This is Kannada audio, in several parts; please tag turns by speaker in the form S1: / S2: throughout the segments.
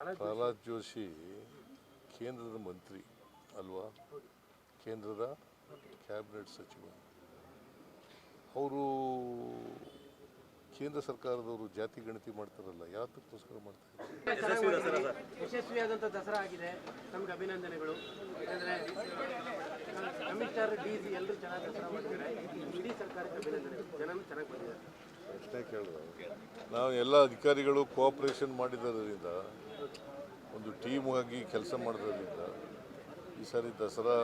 S1: ಪ್ರಹ್ಲಾದ್ ಜೋಶಿ ಕೇಂದ್ರದ ಮಂತ್ರಿ ಅಲ್ವಾ? ಕೇಂದ್ರದ ಕ್ಯಾಬಿನೆಟ್ ಸಚಿವ. ಅವರು ಕೇಂದ್ರ ಸರ್ಕಾರದವರು ಜಾತಿ ಗಣತಿ ಮಾಡ್ತಾರಲ್ಲ ಯಾತಕ್ಕೋಸ್ಕರ ಮಾಡ್ತಾರೆ
S2: ಯಶಸ್ವಿಯಾದಂಥ ದಸರಾ ಆಗಿದೆ. ನಮ್ಗೆ ಅಭಿನಂದನೆಗಳು. ಯಾಕಂದರೆ ಕಮಿಷನರ್ ಡಿ ಸಿ ಎಲ್ಲರೂ ಚೆನ್ನಾಗಿ ದಸರಾ ಮಾಡಿದ್ದಾರೆ ಇಡೀ ಸರ್ಕಾರಕ್ಕೆ ಅಭಿನಂದನೆಗಳು. ಜನನು ಚೆನ್ನಾಗಿ ಬಂದಿದ್ದಾರೆ
S1: ಪ್ರಶ್ನೆ ಕೇಳಿದ. ನಾವು ಎಲ್ಲ ಅಧಿಕಾರಿಗಳು ಕೋಆಪರೇಷನ್ ಮಾಡಿದ್ದರಿಂದ ಒಂದು ಟೀಮ್ ಆಗಿ ಕೆಲಸ ಮಾಡೋದ್ರಿಂದ ಈ ಸಾರಿ ದಸರಾ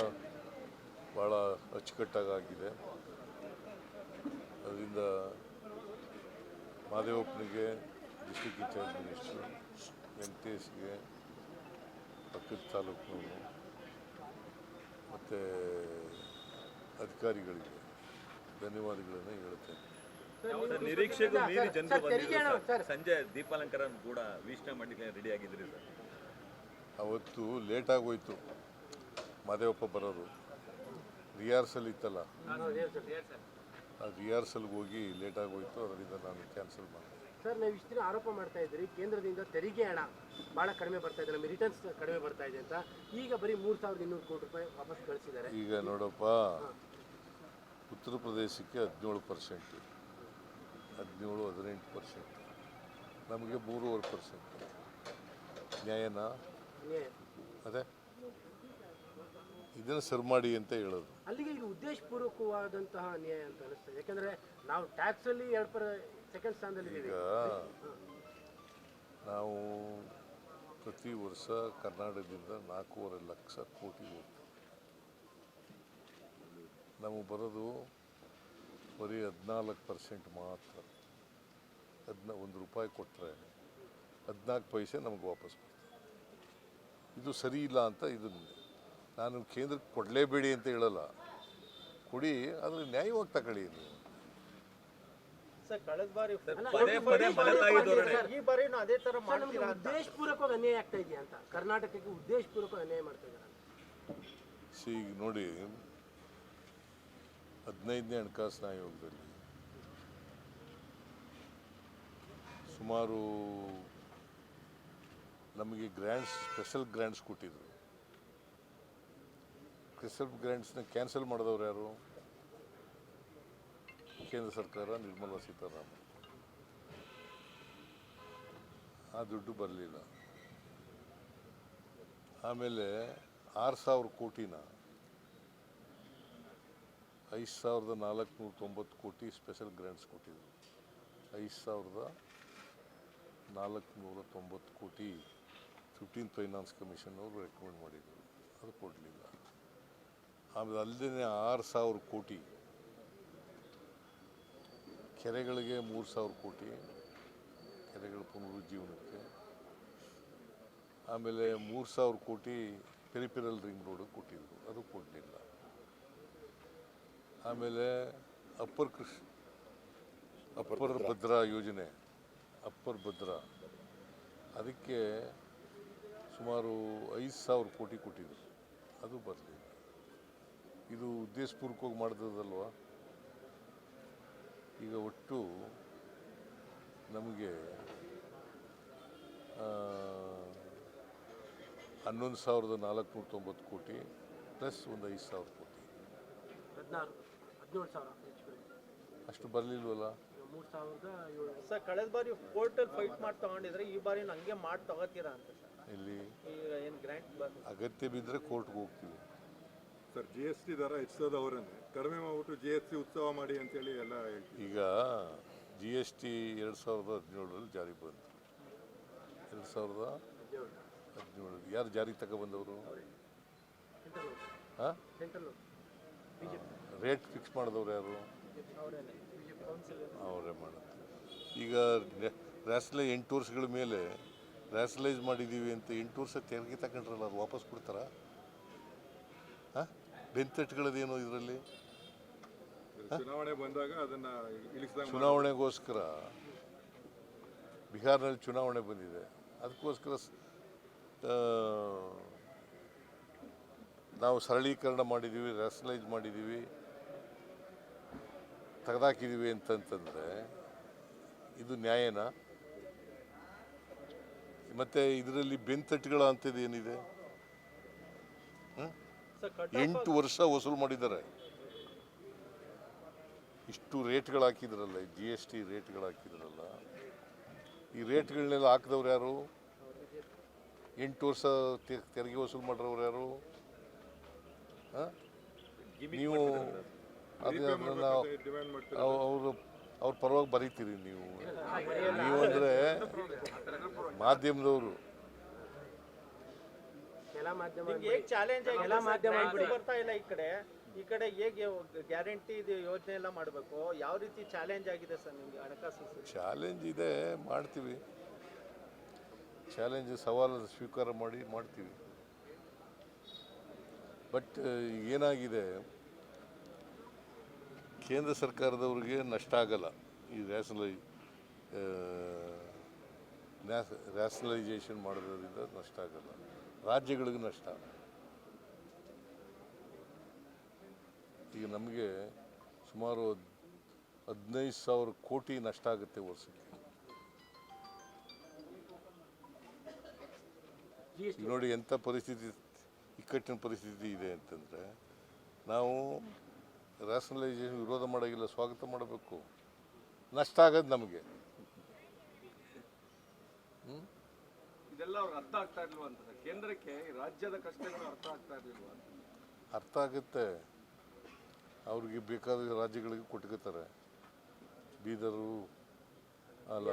S1: ಭಾಳ ಅಚ್ಚುಕಟ್ಟಾಗಿ ಆಗಿದೆ ಅದರಿಂದ ಮಾದೇವಪ್ಪನಿಗೆ ಡಿಸ್ಟಿಕ್ ಇನ್ಚಾರ್ಜ್ ಮಿನಿಸ್ಟ್ರು ವೆಂಕಟೇಶ್ಗೆ ಪಕ್ಕದ ತಾಲೂಕಿನವರು ಮತ್ತು ಅಧಿಕಾರಿಗಳಿಗೆ ಧನ್ಯವಾದಗಳನ್ನು ಹೇಳ್ತೇನೆ.
S3: ನಿರೀಕ್ಷೆಗೂ ಮೀರಿ ಜನರು. ಸಂಜೆ ದೀಪಾಲಂಕಾರ ಕೂಡ ವೀಕ್ಷಣೆ ಮಾಡಲಿಕ್ಕೆ ರೆಡಿ ಆಗಿದ್ರಿ ಸರ್.
S1: ಅವತ್ತು ಲೇಟಾಗಿ ಹೋಯ್ತು ಮಾದೇವಪ್ಪ ಬರೋರು. ರಿಹಾರ್ಸಲ್ ಇತ್ತಲ್ಲ? ಆ ರಿಹಾರ್ಸಲ್ಗೆ ಹೋಗಿ ಲೇಟಾಗಿ ಹೋಯ್ತು ಅದರಿಂದ ನಾನು ಕ್ಯಾನ್ಸಲ್ ಮಾಡಿದೆ.
S2: ಸರ್ ನೀವು ಇಷ್ಟು ದಿನ ಆರೋಪ ಮಾಡ್ತಾ ಇದ್ರಿ ಕೇಂದ್ರದಿಂದ ತೆರಿಗೆ ಹಣ ಭಾಳ ಕಡಿಮೆ ಬರ್ತಾ ಇದೆ ನಮ್ಮ ರಿಟರ್ನ್ಸ್ ಕಡಿಮೆ ಬರ್ತಾ ಇದೆ ಅಂತ. ಈಗ ಬರೀ ಮೂರು ಸಾವಿರದ ಇನ್ನೂರು ಕೋಟಿ ರೂಪಾಯಿ ವಾಪಸ್ ಕಳಿಸಿದ್ದಾರೆ.
S1: ಈಗ ನೋಡಪ್ಪ ಉತ್ತರ ಪ್ರದೇಶಕ್ಕೆ ಹದಿನೇಳು ಪರ್ಸೆಂಟ್ ಹದಿನೇಳು ಹದಿನೆಂಟು ಪರ್ಸೆಂಟ್ ನಮಗೆ ಮೂರುವರೆ ಪರ್ಸೆಂಟ್ ನ್ಯಾಯನಾ. ಅದೇ. ಇದನ್ನು ಸರ್ ಮಾಡಿ ಅಂತ ಹೇಳೋದು.
S2: ಅಲ್ಲಿಗೆ ಇದು ಉದ್ದೇಶಪೂರ್ವಕವಾದಂತಹ ಅನ್ಯಾಯ ಅಂತ ಅನಿಸ್ತದೆ ಯಾಕಂದ್ರೆ ನಾವು ಟ್ಯಾಕ್ಸ್ ಅಲ್ಲಿ ಎರಡು ಪರ ಸೆಕೆಂಡ್ ಸ್ಥಾನದಲ್ಲಿ
S1: ಈಗ ನಾವು ಪ್ರತಿ ವರ್ಷ ಕರ್ನಾಟಕದಿಂದ ನಾಲ್ಕೂವರೆ ಲಕ್ಷ ಕೋಟಿ ಹೋಗ್ತದೆ. ನಮಗೆ ಬರೋದು ಬರೀ ಹದಿನಾಲ್ಕು ಪರ್ಸೆಂಟ್ ಮಾತ್ರ. ಅದನ್ನ ಒಂದು ರೂಪಾಯಿ ಕೊಟ್ಟರೆ ಹದಿನಾಲ್ಕು ಪೈಸೆ ನಮಗೆ ವಾಪಸ್ ಬರ್ತದೆ. ಇದು ಸರಿ ಇಲ್ಲ ಅಂತ ಇದು ನಾನು ಕೇಂದ್ರಕ್ಕೆ ಕೊಡಲೇಬೇಡಿ ಅಂತ ಹೇಳಲ್ಲ. ಕೊಡಿ ಆದರೆ ನ್ಯಾಯವಾಗಿ ತಗೊಳ್ಳಿ ಇದು
S4: ಸರ್ ಕಳೆದ ಬಾರಿ
S3: ಪದೇ ಪದೇ ಮಲತಾಯಿ ಧೋರಣೆ.
S4: ಈ ಬಾರಿನೂ ಅದೇ ತರ
S2: ಸರ್,
S4: ಅಂತ.
S2: ಉದ್ದೇಶಪೂರ್ವಕವಾಗಿ ಅನ್ಯಾಯ ಆಗ್ತಾ ಅಂತ? ಕರ್ನಾಟಕಕ್ಕೆ ಉದ್ದೇಶಪೂರ್ವಕವಾಗಿ ಅನ್ಯಾಯ ಮಾಡ್ತಾ ಇದ್ದಾರೆ
S1: ಸಿ ಈಗ ನೋಡಿ ಹದಿನೈದನೇ ಹಣಕಾಸಿನ ಆಯೋಗದಲ್ಲಿ ಸುಮಾರು ನಮಗೆ ಗ್ರ್ಯಾಂಡ್ಸ್ ಸ್ಪೆಷಲ್ ಗ್ರ್ಯಾಂಡ್ಸ್ ಕೊಟ್ಟಿದ್ರು. ಸ್ಪೆಷಲ್ ಗ್ರ್ಯಾಂಡ್ಸ್ನ ಕ್ಯಾನ್ಸಲ್ ಮಾಡಿದವ್ರು ಯಾರು? ಕೇಂದ್ರ ಸರ್ಕಾರ, ನಿರ್ಮಲಾ ಸೀತಾರಾಮನ್. ಆ ದುಡ್ಡು ಬರಲಿಲ್ಲ. ಆಮೇಲೆ ಆರು ಸಾವಿರ ಕೋಟಿನ, ಐದು ಸಾವಿರದ ನಾಲ್ಕುನೂರ ತೊಂಬತ್ತು ಕೋಟಿ ಸ್ಪೆಷಲ್ ಗ್ರ್ಯಾಂಡ್ಸ್ ಕೊಟ್ಟಿದ್ರು. ಐದು ಸಾವಿರದ ನಾಲ್ಕುನೂರ ತೊಂಬತ್ತು ಕೋಟಿ. ಫಿಫ್ಟೀನ್ ಫೈನಾನ್ಸ್ ಕಮಿಷನ್ ಅವರು ರೆಕಮೆಂಡ್ ಮಾಡಿದರು. ಅದು ಕೊಡಲಿಲ್ಲ. ಆಮೇಲೆ ಅಲ್ಲದೇ ಆರು ಸಾವಿರ ಕೋಟಿ. ಕೆರೆಗಳಿಗೆ ಮೂರು ಸಾವಿರ ಕೋಟಿ. ಕೆರೆಗಳ ಪುನರುಜ್ಜೀವನಕ್ಕೆ. ಆಮೇಲೆ ಮೂರು ಸಾವಿರ ಕೋಟಿ ಪೆರಿಪಿರಲ್ ರಿಂಗ್ ರೋಡ್ ಕೊಟ್ಟಿದ್ರು. ಅದು ಕೊಡಲಿಲ್ಲ. ಆಮೇಲೆ ಅಪ್ಪರ್ ಕೃಷಿ, ಅಪ್ಪರ್ ಭದ್ರಾ ಯೋಜನೆ, ಅಪ್ಪರ್ ಭದ್ರಾ. ಅದಕ್ಕೆ ಸುಮಾರು ಐದು ಸಾವಿರ ಕೋಟಿ ಕೊಟ್ಟಿದ್ರು. ಅದು ಬರಲಿಲ್ಲ ಇದು ಉದ್ದೇಶಪೂರ್ವಕವಾಗಿ ಮಾಡಿದ್ರದಲ್ವ ಈಗ ಒಟ್ಟು ನಮಗೆ ಹನ್ನೊಂದು ಸಾವಿರದ ನಾಲ್ಕುನೂರ ತೊಂಬತ್ತು ಕೋಟಿ ಪ್ಲಸ್ ಒಂದು ಐದು ಸಾವಿರ ಕೋಟಿ. ಅಷ್ಟು ಬರಲಿಲ್ವಲ್ಲ?
S2: ಈಗ ಮೂರು ಸಾವಿರದ
S4: ಸರ್ ಕಳೆದ ಬಾರಿ ಕೋರ್ಟಲ್ಲಿ ಫೈಟ್ ಮಾಡಿ ತಗೊಂಡಿದ್ರೆ ಈ ಬಾರಿ ಹಂಗೆ ಮಾಡಿ ತಗೋತೀರಾ ಅಂತ ಸರ್.
S1: ಇಲ್ಲಿ ಅಗತ್ಯ ಬಿದ್ದರೆ ಕೋರ್ಟ್ಗೆ ಹೋಗ್ತೀವಿ.
S5: ಸರ್ ಜಿ ಎಸ್ ಟಿ ದರ ಹೆಚ್ಚಿಸೋದು ಅವರನ್ನೇ ಕಡಿಮೆ ಮಾಡ್ಬಿಟ್ಟು ಜಿ ಎಸ್ ಟಿ ಉತ್ಸವ ಮಾಡಿ ಅಂತೇಳಿ ಎಲ್ಲ
S1: ಈಗ ಜಿ ಎಸ್ ಟಿ ಎರಡು ಸಾವಿರದ ಹದಿನೇಳರಲ್ಲಿ ಜಾರಿಗೆ ಬಂತು. ಎರಡು ಸಾವಿರದ ಹದಿನೇಳು ಯಾರು ಜಾರಿಗೆ ತಗೊಬಂದವರು ಹಾಂ? ರೇಟ್ ಫಿಕ್ಸ್ ಮಾಡಿದವ್ರು ಯಾರು?
S4: ಅವರೇನೆ.
S1: ಅವರೇ ಮಾಡೋದು ಈಗ ರಾಷ್ಟ್ರ ಎಂಟು ವರ್ಷಗಳ ಮೇಲೆ ರ್ಯಾಸ್ಲೈಸ್ ಮಾಡಿದ್ದೀವಿ ಅಂತ ಎಂಟು ವರ್ಷ ತೆರಿಗೆ ತಗೊಂಡ್ರಲ್ಲ ಅದು ವಾಪಸ್ ಕೊಡ್ತಾರ? ಹಾಂ? ಬೆಂತಟ್ಗಳದೇನು ಇದರಲ್ಲಿ?
S5: ಚುನಾವಣೆ ಬಂದಾಗ ಅದನ್ನ
S1: ಚುನಾವಣೆಗೋಸ್ಕರ ಬಿಹಾರ್ನಲ್ಲಿ ಚುನಾವಣೆ ಬಂದಿದೆ. ಅದಕ್ಕೋಸ್ಕರ ನಾವು ಸರಳೀಕರಣ ಮಾಡಿದ್ದೀವಿ ರ್ಯಾಷನಲೈಸ್ ಮಾಡಿದ್ದೀವಿ ತೆಗೆದಾಕಿದ್ದೀವಿ ಅಂತಂತಂದರೆ ಇದು ನ್ಯಾಯನಾ? ಮತ್ತು ಇದರಲ್ಲಿ ಬೆನ್ ತಟ್ಟಿಗಳ
S4: ಅಂತದ್ದು ಏನಿದೆ
S1: ಎಂಟು ವರ್ಷ ವಸೂಲು ಮಾಡಿದ್ದಾರೆ. ಇಷ್ಟು ರೇಟ್ಗಳು ಹಾಕಿದ್ರಲ್ಲ ಜಿ ಎಸ್ ಟಿ ರೇಟ್ಗಳು ಹಾಕಿದ್ರಲ್ಲ. ಈ ರೇಟ್ಗಳನ್ನೆಲ್ಲ ಹಾಕಿದವ್ರು ಯಾರು? ಎಂಟು ವರ್ಷ ತೆರಿಗೆ ವಸೂಲು ಮಾಡಿರೋರು ಯಾರು? ನೀವು ಅದೇ ಅದನ್ನ ಅವರು ಅವ್ರ ಪರವಾಗಿ ಬರೀತೀರಿ ನೀವು. ನೀವು ಅಂದರೆ ಮಾಧ್ಯಮದವರು.
S2: ಕೆಲ ಮಾಧ್ಯಮ
S4: ನಿಮ್ಗೆ ಹೇಗ್ ಚಾಲೆಂಜ್
S2: ಎಲ್ಲ ಮಾಧ್ಯಮ
S4: ಆಗಿ ಬರ್ತಾ ಇಲ್ಲ ಈ ಕಡೆ. ಈ ಕಡೆ ಹೇಗೆ ಗ್ಯಾರಂಟಿ ಯೋಜನೆ ಎಲ್ಲ ಮಾಡಬೇಕು? ಯಾವ ರೀತಿ ಚಾಲೆಂಜ್ ಆಗಿದೆ ಸರ್ ನಿಮ್ಗೆ ಹಣಕಾಸು
S1: ಚಾಲೆಂಜ್ ಇದೆ ಮಾಡ್ತೀವಿ. ಚಾಲೆಂಜ್ ಸವಾಲು ಸ್ವೀಕಾರ ಮಾಡಿ ಮಾಡ್ತೀವಿ. ಬಟ್ ಏನಾಗಿದೆ? ಕೇಂದ್ರ ಸರ್ಕಾರದವ್ರಿಗೆ ನಷ್ಟ ಆಗಲ್ಲ. ಈ ರ್ಯಾಷನಲೈ ರ್ಯಾಷನಲೈಸೇಷನ್ ಮಾಡೋದ್ರಿಂದ ನಷ್ಟ ಆಗಲ್ಲ. ರಾಜ್ಯಗಳಿಗೂ ನಷ್ಟ. ಈಗ ನಮಗೆ ಸುಮಾರು ಹದ್- ಹದಿನೈದು ಸಾವಿರ ಕೋಟಿ ನಷ್ಟ ಆಗುತ್ತೆ ವರ್ಷಕ್ಕೆ. ನೋಡಿ ಎಂಥ ಪರಿಸ್ಥಿತಿ, ಇಕ್ಕಟ್ಟಿನ ಪರಿಸ್ಥಿತಿ ಇದೆ ಅಂತಂದರೆ ನಾವು ರ್ಯಾಷನಲೈಸೇಷನ್ ವಿರೋಧ ಮಾಡೋಗಿಲ್ಲ, ಸ್ವಾಗತ ಮಾಡಬೇಕು. ನಷ್ಟ ಆಗೋದು ನಮಗೆ.
S6: ಇದೆಲ್ಲ ಅವ್ರಿಗೆ ಅರ್ಥ ಆಗ್ತಾ ಇಲ್ವಾ ಅಂತ ಕೇಂದ್ರಕ್ಕೆ ರಾಜ್ಯದ ಕಷ್ಟಗಳು ಅರ್ಥ ಆಗ್ತಾ ಇರ್ಲಿಲ್ವಾ
S1: ಅರ್ಥ ಆಗುತ್ತೆ. ಅವ್ರಿಗೆ ಬೇಕಾದ ರಾಜ್ಯಗಳಿಗೆ ಕೊಟ್ಕೋತಾರೆ. ಬೀದರು ಅಲ್ಲ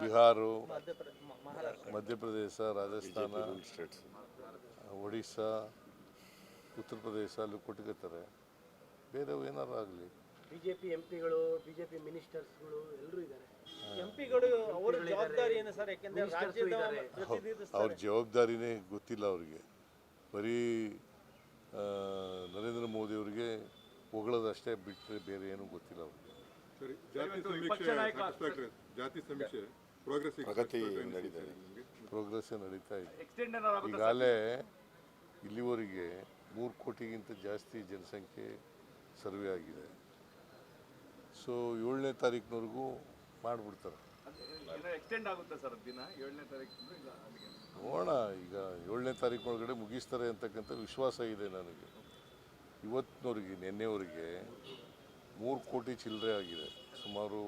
S1: ಬಿಹಾರು
S4: ಮಧ್ಯಪ್ರದೇಶ ಮ- ಮಹಾರಾಷ್ಟ್ರ
S1: ಮಧ್ಯಪ್ರದೇಶ ರಾಜಸ್ಥಾನ ಒಡಿಶಾ ಉತ್ತರ ಪ್ರದೇಶ ಅಲ್ಲಿ ಕೊಟ್ಕೋತಾರೆ. ಬೇರೆ ಏನಾರು ಆಗಲಿ.
S2: ಬಿಜೆಪಿ ಎಂ ಪಿಗಳು ಬಿಜೆಪಿ ಮಿನಿಸ್ಟರ್ಸ್ಗಳು ಎಲ್ಲರೂ ಇದ್ದಾರೆ.
S4: ಎಂಪಿಗಳು ಅವರ ಜವಾಬ್ದಾರಿ ಏನು ಸರ್ ಯಾಕೆಂದ್ರೆ ರಾಜ್ಯದ.
S1: ಅವ್ರ ಜವಾಬ್ದಾರಿನೇ ಗೊತ್ತಿಲ್ಲ ಅವ್ರಿಗೆ ಬರೀ ನರೇಂದ್ರ ಮೋದಿ ಅವರಿಗೆ ಹೊಗಳದಷ್ಟೇ ಬಿಟ್ಟರೆ ಬೇರೆ ಏನೂ ಗೊತ್ತಿಲ್ಲ ಅವ್ರಿಗೆ
S5: ಸರಿ ಜಾತಿ ಸಮೀಕ್ಷೆ
S6: ವಿಪಕ್ಷ ನಾಯಕ
S5: satisfactory. ಜಾತಿ ಸಮೀಕ್ಷೆ ಪ್ರೋಗ್ರೆಸ್
S7: ಪ್ರಗತಿ ನಡೀತಾ ಇದೆ.
S1: ಪ್ರೋಗ್ರೆಸ್ ನಡೀತಾ ಇದೆ? ಈಗಾಗಲೇ ಇಲ್ಲಿವರೆಗೆ ಮೂರು ಕೋಟಿಗಿಂತ ಜಾಸ್ತಿ ಜನಸಂಖ್ಯೆ ಸರ್ವೆ ಆಗಿದೆ ಸೊ ಏಳನೇ ತಾರೀಕಿನವರೆಗೂ ಮಾಡಿಬಿಡ್ತಾರೆ.
S6: ಏನೋ ಎಕ್ಸ್ಟೆಂಡ್ ಆಗುತ್ತೆ ಸರ್? ದಿನ ಏಳನೇ ತಾರೀಕು
S1: ನೋಡೋಣ ಈಗ ಏಳನೇ ತಾರೀಕು ಒಳಗಡೆ ಮುಗಿಸ್ತಾರೆ ಅಂತಕ್ಕಂಥ ವಿಶ್ವಾಸ ಇದೆ ನನಗೆ. ಇವತ್ತಿನವರಿಗೆ ನಿನ್ನೆವರಿಗೆ ಮೂರು ಕೋಟಿ ಚಿಲ್ಲರೆ ಆಗಿದೆ. ಸುಮಾರು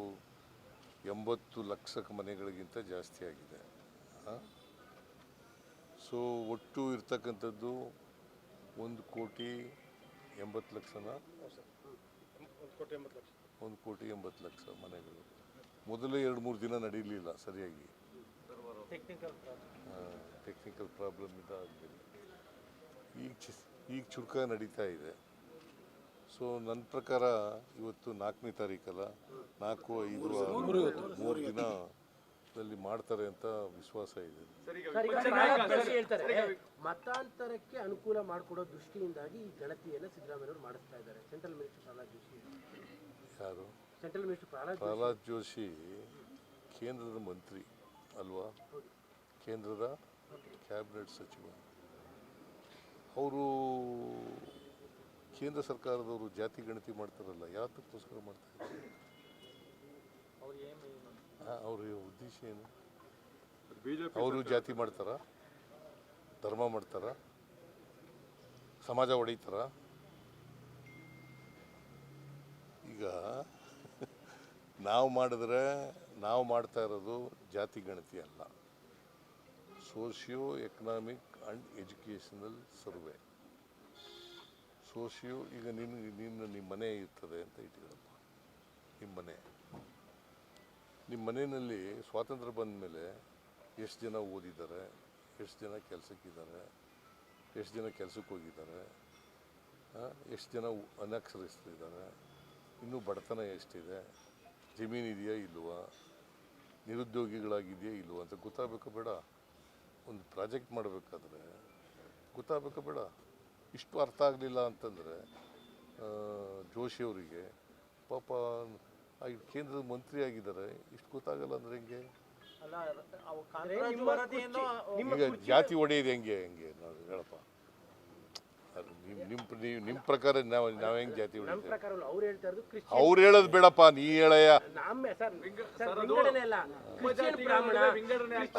S1: ಎಂಬತ್ತು ಲಕ್ಷ ಮನೆಗಳಿಗಿಂತ ಜಾಸ್ತಿ ಆಗಿದೆ. ಸೊ ಒಟ್ಟು ಇರ್ತಕ್ಕಂಥದ್ದು ಒಂದು ಕೋಟಿ ಎಂಬತ್ತು ಲಕ್ಷನ? ಒಂದು ಕೋಟಿ ಎಂಬತ್ತು ಲಕ್ಷ ಮನೆಗಳು. ಮೊದಲೇ ಎರಡು ಮೂರು ದಿನ ನಡೀಲಿಲ್ಲ ಸರಿಯಾಗಿ.
S4: ಟೆಕ್ನಿಕಲ್
S1: ಟೆಕ್ನಿಕಲ್ ಪ್ರಾಬ್ಲಮ್ ಇಂದ ಆಗಲಿಲ್ಲ. ಈಗ ಈಗ ಚುರುಕ ನಡೀತಾ ಇದೆ. ಸೊ ನನ್ನ ಪ್ರಕಾರ ಇವತ್ತು ನಾಲ್ಕನೇ ತಾರೀಕಲ್ಲ ನಾಲ್ಕು ಐದು ಮೂರು ದಿನದಲ್ಲಿ ಮಾಡ್ತಾರೆ ಅಂತ ವಿಶ್ವಾಸ ಇದೆ.
S2: ಮತಾಂತರಕ್ಕೆ ಅನುಕೂಲ ಮಾಡಿಕೊಡೋ ದೃಷ್ಟಿಯಿಂದಾಗಿ ಈ ಗಣತಿಯನ್ನು ಸಿದ್ದರಾಮಯ್ಯ ಮಾಡಿಸ್ತಾ ಇದ್ದಾರೆ. ಸೆಂಟ್ರಲ್ ಮಿನಿಸ್ಟರ್
S1: ಯಾರು?
S2: ಪ್ರಹ್ಲಾದ್ ಜೋಶಿ
S1: ಕೇಂದ್ರದ ಮಂತ್ರಿ ಅಲ್ವಾ ಕೇಂದ್ರದ ಕ್ಯಾಬಿನೆಟ್ ಸಚಿವ ಅವರು ಕೇಂದ್ರ ಸರ್ಕಾರದವರು ಜಾತಿ ಗಣತಿ ಮಾಡ್ತಾರಲ್ಲ ಯಾತಕ್ಕೋಸ್ಕರ ಮಾಡ್ತಾರೆ
S4: ಅವ್ರ ಏನು
S1: ಅವ್ರ ಉದ್ದೇಶ ಏನು?
S5: ಬಿಜೆಪಿ
S1: ಅವರು ಜಾತಿ ಮಾಡ್ತಾರ ಧರ್ಮ ಮಾಡ್ತಾರ ಸಮಾಜ ಹೊಡಿತಾರ ಈಗ ನಾವು ಮಾಡಿದ್ರೆ ನಾವು ಮಾಡ್ತಾ ಇರೋದು ಜಾತಿ ಗಣತಿ ಅಲ್ಲ. Socio economic and educational survey. Socio ಈಗ ನಿನ್ನ ನಿನ್ನ ನಿಮ್ಮ ಮನೆ ಇರ್ತದೆ ಅಂತ ಇಟ್ಕೊಳ್ಳಪ್ಪ ನಿಮ್ಮ ಮನೆ. ನಿಮ್ಮ ಮನೆಯಲ್ಲಿ ಸ್ವಾತಂತ್ರ್ಯ ಬಂದ ಮೇಲೆ ಎಷ್ಟು ಜನ ಓದಿದ್ದಾರೆ, ಎಷ್ಟು ಜನ ಕೆಲಸಕ್ಕಿದ್ದಾರೆ, ಎಷ್ಟು ಜನ ಕೆಲಸಕ್ಕೆ ಹೋಗಿದ್ದಾರೆ ಎಷ್ಟು ಜನ ಅನಕ್ಷರಸ್ಥರಿದ್ದಾರೆ, ಇನ್ನೂ ಬಡತನ ಎಷ್ಟಿದೆ ಜಮೀನು ಇದೆಯಾ ಇಲ್ವಾ? ನಿರುದ್ಯೋಗಿಗಳಾಗಿದೆಯಾ ಇಲ್ವಾ ಅಂತ ಗೊತ್ತಾಗಬೇಕು ಬೇಡ. ಒಂದು ಪ್ರಾಜೆಕ್ಟ್ ಮಾಡಬೇಕಾದ್ರೆ ಗೊತ್ತಾಗಬೇಕು ಬೇಡ. ಇಷ್ಟು ಅರ್ಥ ಆಗಲಿಲ್ಲ ಅಂತಂದರೆ ಜೋಶಿಯವರಿಗೆ ಪಾಪ ಆ ಕೇಂದ್ರದ ಮಂತ್ರಿ ಆಗಿದ್ದಾರೆ ಇಷ್ಟು ಗೊತ್ತಾಗಲ್ಲ ಅಂದರೆ ಹೆಂಗೆ? ಈಗ ಜಾತಿ ಹೊಡೆಯೋದು ಹೆಂಗೆ ಹೆಂಗೆ? ನಾವು ಹೇಳಪ್ಪ. ನೀವು ನಿಮ್ಮ ಪ್ರಕಾರ ನಾವು ನಾವು ಹೆಂಗ್ ಜಾತಿ
S2: ಪ್ರಕಾರ ಅವ್ರು ಹೇಳ್ತಾ ಇರೋದು ಕ್ರಿಶ್ಚಿಯನ್
S1: ಅವ್ರು ಹೇಳೋದು ಬೇಡಪ್ಪ ನೀ ಹೇಳಯ್ಯ.
S2: ನಮ್ಮ ಸರ್ ಸರ್ ವಿಂಗಡಣೆ ಅಲ್ಲ. ಕ್ರಿಶ್ಚಿಯನ್ ಬ್ರಾಹ್ಮಣ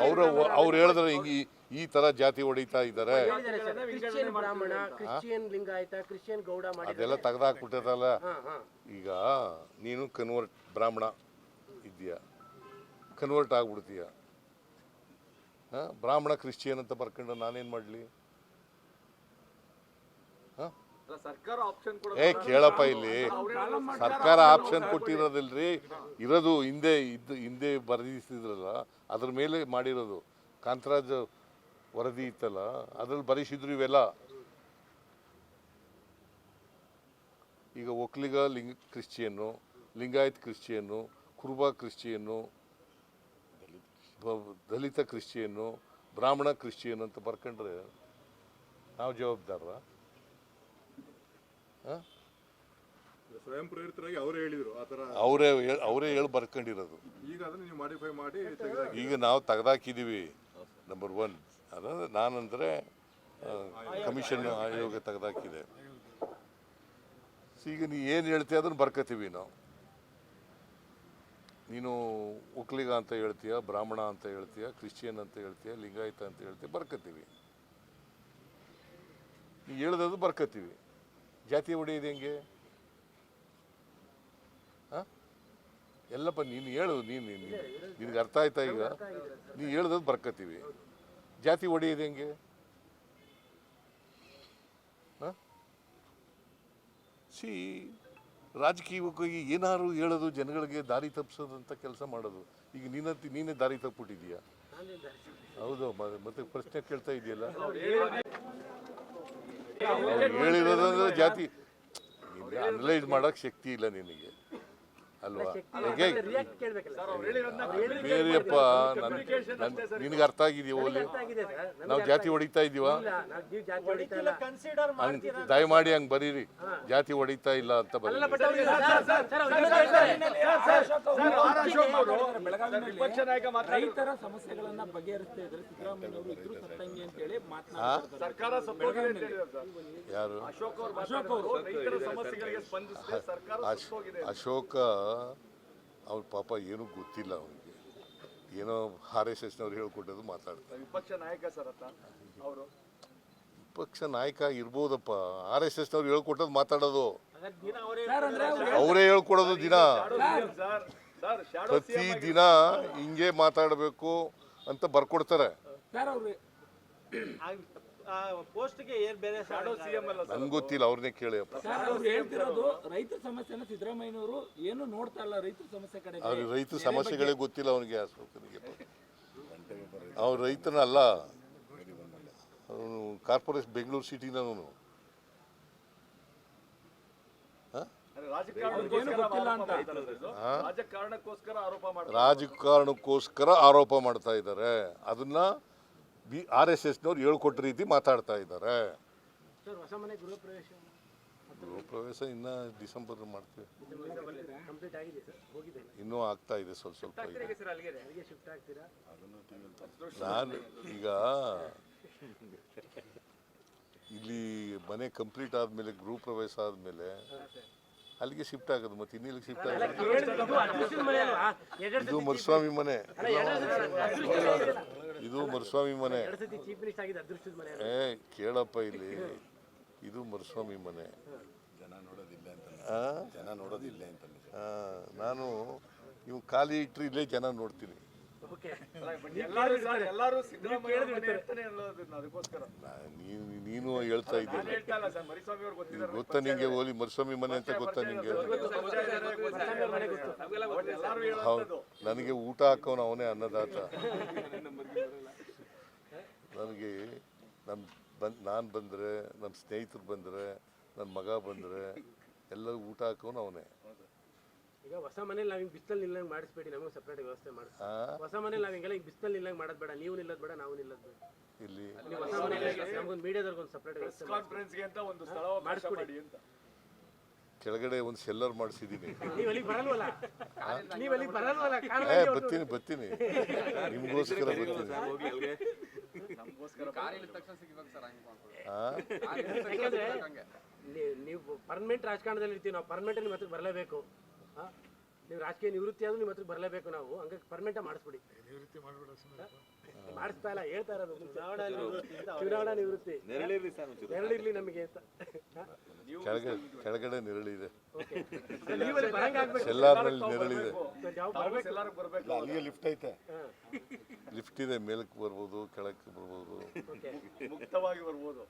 S1: ಅವರು ಅವ್ರು ಹೇಳಿದ್ರೆ ಹಿಂಗೆ ಈ- ಈ ತರ ಜಾತಿ ಹೊಡಿತಾ ಇದ್ದಾರೆ
S2: ಹೇಳಿದ್ದಾರೆ ಸರ್ ಕ್ರಿಶ್ಚಿಯನ್ ಬ್ರಾಹ್ಮಣ ಕ್ರಿಶ್ಚಿಯನ್ ಲಿಂಗಾಯತ ಕ್ರಿಶ್ಚಿಯನ್ ಗೌಡ ಮಾಡಿದ್ದಾರೆ.
S1: ಅದೆಲ್ಲ ತೆಗ್ದಾಕ್ಬಿಟ್ಟಿರಲ್ಲ.
S2: ಹಾ ಹಾ.
S1: ಈಗ ನೀನು ಕನ್ವರ್ಟ್ ಬ್ರಾಹ್ಮಣ ಇದೆಯಾ ಕನ್ವರ್ಟ್ ಆಗ್ಬಿಡ್ತೀಯ. ಹಾಂ? ಬ್ರಾಹ್ಮಣ ಕ್ರಿಶ್ಚಿಯನ್ ಅಂತ ಬರ್ಕೊಂಡು ನಾನೇನು ಮಾಡಲಿ ಹಾಂ
S6: ಸರ್ಕಾರ ಆಪ್ಷನ್ ಕೂಡ
S1: ಏ ಕೇಳಪ್ಪ ಇಲ್ಲಿ. ಸರ್ಕಾರ ಆಪ್ಷನ್ ಕೊಟ್ಟಿರೋದಿಲ್ರಿ. ಇರೋದು ಹಿಂದೆ ಇದ್ದು ಹಿಂದೆ ಬರೆದಿಸಿದ್ರಲ್ಲ ಅದ್ರ ಮೇಲೆ ಮಾಡಿರೋದು. ಕಾಂತರಾಜ್ ವರದಿ ಇತ್ತಲ್ಲ ಅದ್ರಲ್ಲಿ ಬರೀಸಿದ್ರು ಇವೆಲ್ಲ. ಈಗ ಒಕ್ಲಿಗ ಲಿಂಗ ಕ್ರಿಶ್ಚಿಯನ್ನು ಲಿಂಗಾಯತ್ ಕ್ರಿಶ್ಚಿಯನ್ನು ಕುರುಬ ಕ್ರಿಶ್ಚಿಯನ್ನು ದಲಿತ ಕ್ರಿಶ್ಚಿಯನ್ನು ಬ್ರಾಹ್ಮಣ ಕ್ರಿಶ್ಚಿಯನ್ ಅಂತ ಬರ್ಕೊಂಡ್ರೆ ನಾವು ಜವಾಬ್ದಾರ
S5: ಸ್ವಯಂ ಪ್ರೇರಿತರಾಗಿ ಅವರೇ ಹೇಳಿದ್ರು ಆ ಥರ.
S1: ಅವರೇ ಅವರೇ ಹೇಳಿ ಬರ್ಕೊಂಡಿರೋದು.
S5: ಈಗ ಅದನ್ನ ನೀವು ಮಾಡಿಫೈ ಮಾಡಿ ತೆಗೆದಾಕಿ
S1: ಈಗ ನಾವು ತೆಗ್ದಾಕಿದ್ದೀವಿ ನಂಬರ್ ಒನ್ ಅದಂದ್ರೆ ನಾನಂದ್ರೆ ಕಮಿಷನ್ ಆಯೋಗ ತೆಗೆದಾಕಿದೆ. ಈಗ ನೀ ಏನು ಹೇಳ್ತೀಯ ಅದನ್ನು ಬರ್ಕೋತೀವಿ ನಾವು. ನೀನು ಒಕ್ಲಿಗ ಅಂತ ಹೇಳ್ತೀಯ ಬ್ರಾಹ್ಮಣ ಅಂತ ಹೇಳ್ತೀಯ ಕ್ರಿಶ್ಚಿಯನ್ ಅಂತ ಹೇಳ್ತೀಯ ಲಿಂಗಾಯತ ಅಂತ ಹೇಳ್ತೀಯ ಬರ್ಕೋತೀವಿ. ನೀ ಹೇಳ್ದದು ಬರ್ಕೋತೀವಿ. ಜಾತಿ ಹೊಡೆಯೋದು ಹೆಂಗೆ? ಹಾಂ? ಎಲ್ಲಪ್ಪ ನೀನು ಹೇಳು ನೀನು ನಿನಗೆ ಅರ್ಥ ಆಯ್ತಾ ಈಗ? ನೀನು ಹೇಳ್ದದ್ದು ಬರ್ಕೋತೀವಿ. ಜಾತಿ ಹೊಡೆಯೋದು ಹೆಂಗೆ? ಸಿ ರಾಜಕೀಯಕ್ಕಾಗಿ ಏನಾದ್ರು ಹೇಳೋದು ಜನಗಳಿಗೆ ದಾರಿ ತಪ್ಪಿಸೋದಂತ ಕೆಲಸ ಮಾಡೋದು. ಈಗ ನೀನಂತ ನೀನೇ ದಾರಿ ತಪ್ಪಿಟ್ಟಿದೀಯ ಹೌದು ಮತ್ತೆ ಪ್ರಶ್ನೆ ಕೇಳ್ತಾ ಇದೆಯಲ್ಲ? ಹೇಳಿರೋದಂದ್ರೆ ಜಾತಿ ಅನಲೈಸ್ ಮಾಡಕ್ ಶಕ್ತಿ ಇಲ್ಲ ನಿನಗೆ. ಅಲ್ವಾ ಬೇರೆಯಪ್ಪ ನನ್ ನಿನಗೆ ಅರ್ಥ ಆಗಿದೆಯಾ ಓಲಿ
S2: ಆಗಿದೆ ಸರ್
S1: ನಾವು ಜಾತಿ ಹೊಡಿತಾ ಇದೀವ ಹಂಗ್ ದಯಮಾಡಿ ಹಂಗ್ ಬರೀರಿ ಜಾತಿ ಹೊಡಿತಾ ಇಲ್ಲ ಅಂತ
S6: ಬರೀ
S8: ರೈತರ ಸಮಸ್ಯೆಗಳನ್ನ ಬಗೆಹರಿಸ್ತಾ ಇದ್ರೆ ಇದ್ರು ಸತ್ತಂಗೆ ಮಾತನಾಡ್ತಾರೆ
S6: ಸರ್ಕಾರ ಅವರು ರೈತರ ಸಮಸ್ಯೆಗಳಿಗೆ ಸ್ಪಂದಿಸದೆ ಸರ್ಕಾರ
S1: ಅಶೋಕ ಅವ್ರ ಪಾಪ ಏನೂ ಗೊತ್ತಿಲ್ಲ ಅವನಿಗೆ. ಏನೋ ಆರ್ ಎಸ್ ಎಸ್ನವ್ರು ಹೇಳ್ಕೊಟ್ಟದು ಮಾತಾಡ್ತಾರೆ
S6: ವಿಪಕ್ಷ ನಾಯಕ ಸರ್ ಅವರು?
S1: ವಿಪಕ್ಷ ನಾಯಕ ಇರ್ಬೋದಪ್ಪ. ಆರ್ ಎಸ್ ಎಸ್ನವ್ರು ಹೇಳ್ಕೊಟ್ಟದು ಮಾತಾಡೋದು.
S4: ದಿನ ಅವರೇ
S1: ಅವರೇ ಹೇಳ್ಕೊಡೋದು ದಿನ.
S6: ಸರ್ ಸರ್ ಶಾಡೋ
S1: ಪ್ರತಿ ದಿನ ಹಿಂಗೆ ಮಾತಾಡಬೇಕು ಅಂತ ಬರ್ಕೊಡ್ತಾರೆ.
S8: ಸರ್ ಅವ್ರು
S4: ಪೋಸ್ಟ್ಗೆ ಏನ್ ಬೇರೆ
S6: ಶಾಡೋ ಸಿಎಂ ಅಲ್ಲ ಸರ್.
S1: ನಂಗೆ ಗೊತ್ತಿಲ್ಲ ಅವ್ರನ್ನೇ ಕೇಳಿಯಪ್ಪ
S8: ಸರ್ ಅವ್ರು ಹೇಳ್ತಿರೋದು ರೈತರ ಸಮಸ್ಯೆನ ಸಿದ್ದರಾಮಯ್ಯನವರು ಏನು ನೋಡ್ತಾ ಇಲ್ಲ ರೈತರ ಸಮಸ್ಯೆ ಕಡೆ
S1: ಅವ್ರಿಗೆ ರೈತ ಸಮಸ್ಯೆಗಳೇ ಗೊತ್ತಿಲ್ಲ ಅವನಿಗೆ. ಅಶೋಕನಿಗೆ ಅವ್ರು ರೈತನ ಅಲ್ಲ ಅವನು ಕಾರ್ಪೊರೇಟ್ ಬೆಂಗಳೂರು ಸಿಟಿನವನು.
S6: ರಾಜಕಾರಣಕ್ಕೋಸ್ಕರ ಆರೋಪ ಮಾಡ್ತಾರೆ
S1: ರಾಜಕಾರಣಕ್ಕೋಸ್ಕರ ಆರೋಪ ಮಾಡ್ತಾ ಇದ್ದಾರೆ. ಅದನ್ನ ಬಿ ಆರ್ ಎಸ್ ಎಸ್ನವ್ರು ಹೇಳ್ಕೊಟ್ಟ ರೀತಿ ಮಾತಾಡ್ತಾ ಇದ್ದಾರೆ.
S2: ಸರ್ ಹೊಸ ಮನೆ ಗೃಹ ಪ್ರವೇಶ
S1: ಗೃಹ ಪ್ರವೇಶ ಇನ್ನ ಡಿಸೆಂಬರ್ ಮಾಡ್ತೀವಿ.
S2: ಕಂಪ್ಲೀಟ್ ಆಗಿದೆ ಸರ್ ಹೋಗಿದೆ.
S1: ಇನ್ನೂ ಆಗ್ತಾ ಇದೆ ಸ್ವಲ್ಪ ಸ್ವಲ್ಪ ಇದೆ.
S2: ಅಲ್ಲಿಗೆ? ಶಿಫ್ಟ್ ಆಗ್ತೀರಾ?
S1: ನಾನು ಈಗ ಇಲ್ಲಿ ಮನೆ ಕಂಪ್ಲೀಟ್ ಆದ್ಮೇಲೆ ಗೃಹ ಪ್ರವೇಶ ಆದಮೇಲೆ ಅಲ್ಲಿಗೆ ಶಿಫ್ಟ್ ಆಗೋದು ಮತ್ತೆ ಇನ್ನಿಲ್ಲಿ ಶಿಫ್ಟ್ ಆಗೋದು?
S2: ಇದು
S1: ಮರುಸ್ವಾಮಿ ಮನೆ. ಇದು ಮರುಸ್ವಾಮಿ ಮನೆ.
S2: ಎರಡು ಸತಿ ಚೀಫ್ ಮಿನಿಸ್ಟರ್ ಆಗಿದೆ ಅದೃಷ್ಟದ ಮನೆ
S1: ಏ ಕೇಳಪ್ಪ ಇಲ್ಲಿ. ಇದು ಮರುಸ್ವಾಮಿ ಮನೆ.
S7: ಜನ ನೋಡೋದಿಲ್ಲ ಅಂತ ಜನ ನೋಡೋದಿಲ್ಲ ಅಂತ
S1: ಆ, ನಾನು ಇವ್ ಖಾಲಿ ಇಟ್ಟರೆ ಇಲ್ಲೇ ಜನ ನೋಡ್ತೀನಿ.
S6: ಎಲ್ಲರೂ ಅದಕ್ಕೋಸ್ಕರ.
S1: ನೀನು ನೀನು ಹೇಳ್ತಾ ಇದ್ದೀನಿ ಗೊತ್ತಾ ನಿಂಗೆ ಓಲಿ ಮರಿಸ್ವಾಮಿ ಮನೆ ಅಂತ ಗೊತ್ತಾ ನಿಂಗೆ? ನನಗೆ ಊಟ ಹಾಕೋನು ಅವನೇ ಅನ್ನದಾತ. ನನಗೆ ನಮ್ಮ ಬಂದ್ ನಾನು ಬಂದರೆ ನಮ್ಮ ಸ್ನೇಹಿತರು ಬಂದರೆ ನನ್ನ ಮಗ ಬಂದರೆ ಎಲ್ಲರೂ ಊಟ ಹಾಕೋನು ಅವನೇ.
S2: ಈಗ ಹೊಸ ಮನೇಲಿ ನಾವು ಹಿಂಗೆ ಬಿಸಿಲಲ್ಲಿ ನಿಲ್ಲಂಗೆ ಮಾಡಿಸ್ಬೇಡಿ ನಮಗೆ ಸಪ್ರೇಟ್ ವ್ಯವಸ್ಥೆ ಮಾಡಿ. ಹೊಸ ಮನೇಲಿ ನಾವು ಹಿಂಗೆಲ್ಲ ಹಿಂಗೆ ಬಿಸಿಲಲ್ಲಿ ನಿಲ್ಲಂಗೆ ಮಾಡೋದು ಬೇಡ ನೀವು ನಿಲ್ಲೋದು ಬೇಡ ನಾವು ನಿಲ್ಲೋದು ಬೇಡ.
S1: ಇಲ್ಲಿ
S2: ಹೊಸ ಮನೇಲಿ ನಮಗೊಂದು ಮೀಡಿಯಾದವ್ರಿಗೆ ಒಂದು ಸಪ್ರೇಟ್ ವ್ಯವಸ್ಥೆ ಮಾಡಿ
S6: ಕಾನ್ಫರೆನ್ಸ್ಗೆ ಅಂತ ಒಂದು ಸ್ಥಳ ಮಾಡಿಸ್ಕೊಡಿ. ಮಾಡಿ ಅಂತ.
S1: ಕೆಳಗಡೆ ಒಂದು ಸೆಲ್ಲರ್ ಮಾಡಿಸಿದ್ದೀನಿ ಬರ್ತೀನಿ ಬರ್ತೀನಿ. ನಿಮ್ಗೋಸ್ಕರ ಬರ್ತೀನಿ.
S2: ನೀವು ಪರ್ಮನೆಂಟ್ ರಾಜಕಾರಣದಲ್ಲಿ ಇರ್ತೀವಿ ನಾವು ಪರ್ಮನೆಂಟ್ ನಿಮ್ಮ ಹತ್ರಕ್ಕೆ ಬರಲೇಬೇಕು. ನೀವು ರಾಜಕೀಯ ನಿವೃತ್ತಿ ಆದ್ರೂ ನಿಮ್ಮ ಹತ್ರ ಬರಲೇಬೇಕು ನಾವು. ಹಂಗಾಗಿ ಪರ್ಮನೆಂಟ್ ಮಾಡಿಸ್ಬಿಡಿ. ಮಾಡಿಸ್ತಾ ಇಲ್ಲ ಹೇಳ್ತಾ ಇರೋದು.
S4: ಚುನಾವಣಾ
S2: ನಿವೃತ್ತಿ
S3: ನೆರಳಿರ್ಲಿ ಸರ್ ಒಂಚೂರು.
S2: ನೆರಳಿರ್ಲಿ ನಮಗೆ ಅಂತ.
S1: ಕೆಳಗಡೆ ನೆರಳಿದೆ
S2: ಓಕೆ. ನೀವಲ್ಲಿ ಬರಂಗಾಗ್ಬೇಕು
S1: ಎಲ್ಲಾರ್ನಲ್ಲಿ ನೆರಳಿದೆ.
S2: ಯಾವ
S6: ತಾವು ಎಲ್ಲರೂ ಬರ್ಬೇಕು?
S7: ಇಲ್ಲ ಅಲ್ಲಿಗೆ ಲಿಫ್ಟ್ ಐತೆ.
S1: ಲಿಫ್ಟ್ ಇದೆ ಮೇಲಕ್ಕೆ ಬರ್ಬೋದು ಕೆಳಕ್ಕೆ ಬರ್ಬೋದು.
S6: ಮುಕ್ತವಾಗಿ ಬರ್ಬೋದು?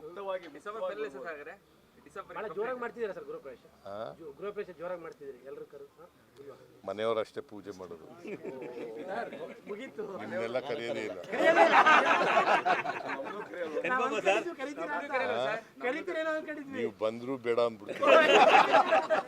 S6: ಮುಕ್ತವಾಗಿ
S2: ಭಾಳ ಜೋರಾಗಿ ಮಾಡ್ತಿದ್ದೀರಾ ಸರ್ ಗೃಹಪ್ರವೇಶ?
S1: ಆ?
S2: ಜೋ- ಗೃಹಪ್ರವೇಶ ಜೋರಾಗಿ ಮಾಡ್ತಿದ್ದೀರಿ ಎಲ್ಲರೂ ಕರು ಹಾಂ? ಇಲ್ವಾ?
S1: ಮನೆಯವರಷ್ಟೇ ಪೂಜೆ ಮಾಡೋದು.
S2: ಸರ್, ಮುಗೀತು.
S1: ನಿಮ್ಮನ್ನೆಲ್ಲ ಕರೆಯೋದೇ ಇಲ್ಲ.
S2: ನಾವು ಅನ್ಕೊಂಡಿದ್ವಿ ಕರೀತೀರಾ ಅಂತ. ಕರೀತೀರೇನೋ ಅನ್ಕೊಂಡಿದ್ವಿ
S1: ನೀವು ಬಂದರೂ ಬೇಡ ಅಂದ್ಬಿಡ್ತೀವಿ